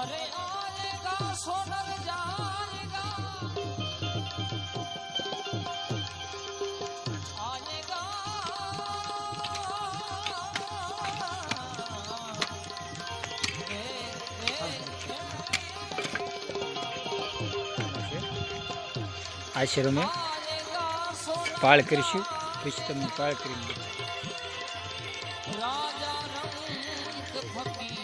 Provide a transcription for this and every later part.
अरे आएगा सोनल जाएगा आएगा ए, ए, આશ્રમે आएगा सोनल પાળ કરીશું પછી તમને પાળ કરી राजा रंग फकीर આમ તો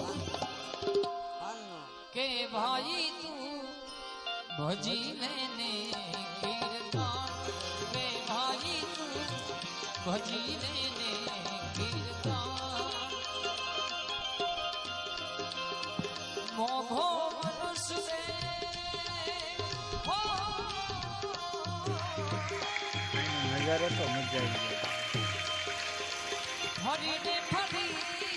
भाई तू भजी मैंने कीर्तन रे भाई तू भजी मैंने कीर्तन मोघो मनुष्य नज़ारा समझ तो जाएँगे हरी ने फरी